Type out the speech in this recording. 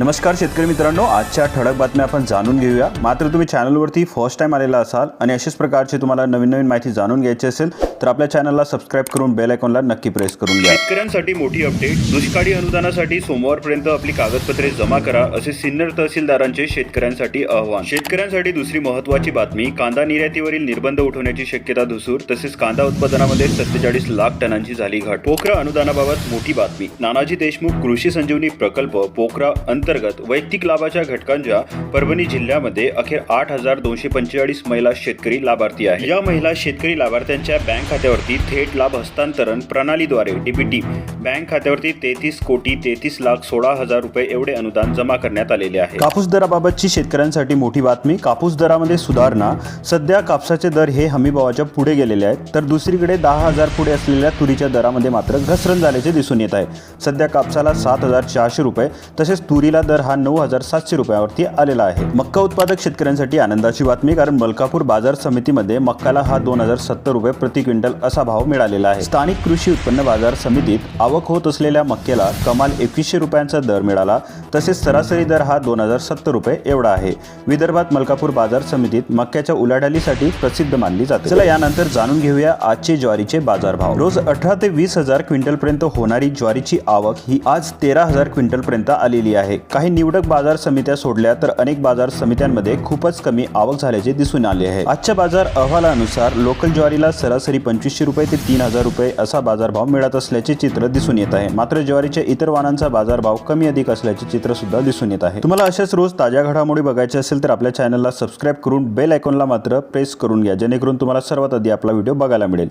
नमस्कार शेतकरी मित्रांनो आजच्या ठळक बातम्या आपण जाणून घेऊया. मात्र तुम्ही चॅनलवरती फर्स्ट टाइम आलेला असाल आणि अशाच प्रकारची तुम्हाला नवीन नवीन माहिती जाणून घ्यायची असेल तर आपल्या चॅनलला सबस्क्राईब करून बेल आयकॉनला नक्की प्रेस करून घ्या. शेतकऱ्यांसाठी मोठी अपडेट दुष्काळी अनुदानासाठी सोमवारपर्यंत आपली कागदपत्रे जमा करा असे सिन्नर तहसीलदारांचे शेतकऱ्यांसाठी आव्हान. शेतकऱ्यांसाठी दुसरी महत्वाची बातमी कांदा निर्यातीवरील निर्बंध उठवण्याची शक्यता धुसूर तसेच कांदा उत्पादनामध्ये सत्तेचाळीस लाख टनांची झाली घट. पोखरा अनुदानाबाबत मोठी बातमी. नानाजी देशमुख कृषी संजीवनी प्रकल्प पोखरा अंतर्गत वैयक्तिक लाभाच्या घटकांच्या परभणी जिल्ह्यामध्ये अखेर आठ हजार दोनशे पंचेचाळीस महिला शेतकरी लाभार्थी आहे या महिला शेतकरी लाभार्थ्यांच्या बँक खात्यावरती थेट लाभ हस्तांतरण प्रणालीद्वारे डीबीटी बँक खात्यावरती तेहतीस कोटी तेहतीस लाख सोळा हजार रुपये एवढे अनुदान जमा करण्यात आलेले आहे. कापूस दराबाबतची शेतकऱ्यांसाठी मोठी बातमी कापूस दरामध्ये सुधारणा. सध्या कापसाचे दर हे हमीभावाच्या पुढे गेलेले आहेत तर दुसरीकडे दहा हजार पुढे असलेल्या तुरीच्या दरामध्ये मात्र घसरण झाल्याचे दिसून येत आहे. सध्या कापसाला सात हजार चारशे रुपये तसेच तुरीला दर हा नऊ हजार सातशे रुपयावरती आलेला आहे. मक्का उत्पादक शेतकऱ्यांसाठी आनंदाची बातमी कारण मलकापूर बाजार समितीमध्ये मक्काला हा दोन हजार सत्तर रुपये प्रति क्विंटल असा भाव मिळालेला आहे. स्थानिक कृषी उत्पन्न बाजार समितीत आवक होत असलेल्या मक्याला कमाल एकवीसशे रुपयांचा दर मिळाला तसेच सरासरी दर हा दोन हजार सत्तर रुपये एवढा आहे. विदर्भात मलकापूर बाजार समितीत मक्याच्या उलाढालीसाठी प्रसिद्ध मानली जाते. चला यानंतर जाणून घेऊया आजचे ज्वारीचे बाजारभाव. रोज अठरा ते वीस हजार क्विंटल पर्यंत होणारी ज्वारीची आवक ही आज तेरा हजार क्विंटल पर्यंत आलेली आहे. काही निवडक बाजार समित्या सोडल्या तर अनेक बाजार समित्यांमध्ये खूपच कमी आवक झाल्याचे दिसून आले आहे. आजच्या बाजार अहवालानुसार लोकल ज्वारीला सरासरी पंचवीसशे रुपये ते तीन हजार रुपये असा बाजारभाव मिळत असल्याचे चित्र दिसून येत आहे. मात्र ज्वारीच्या इतर वाहनांचा बाजारभाव कमी अधिक असल्याचे चित्र सुद्धा दिसून येत आहे. तुम्हाला अशाच रोज ताज्या घडामोडी बघायचे असेल तर आपल्या चॅनलला सबस्क्राईब करून बेल आयकॉनला मात्र प्रेस करून घ्या जेणेकरून तुम्हाला सर्वात आधी आपला व्हिडिओ बघायला मिळेल.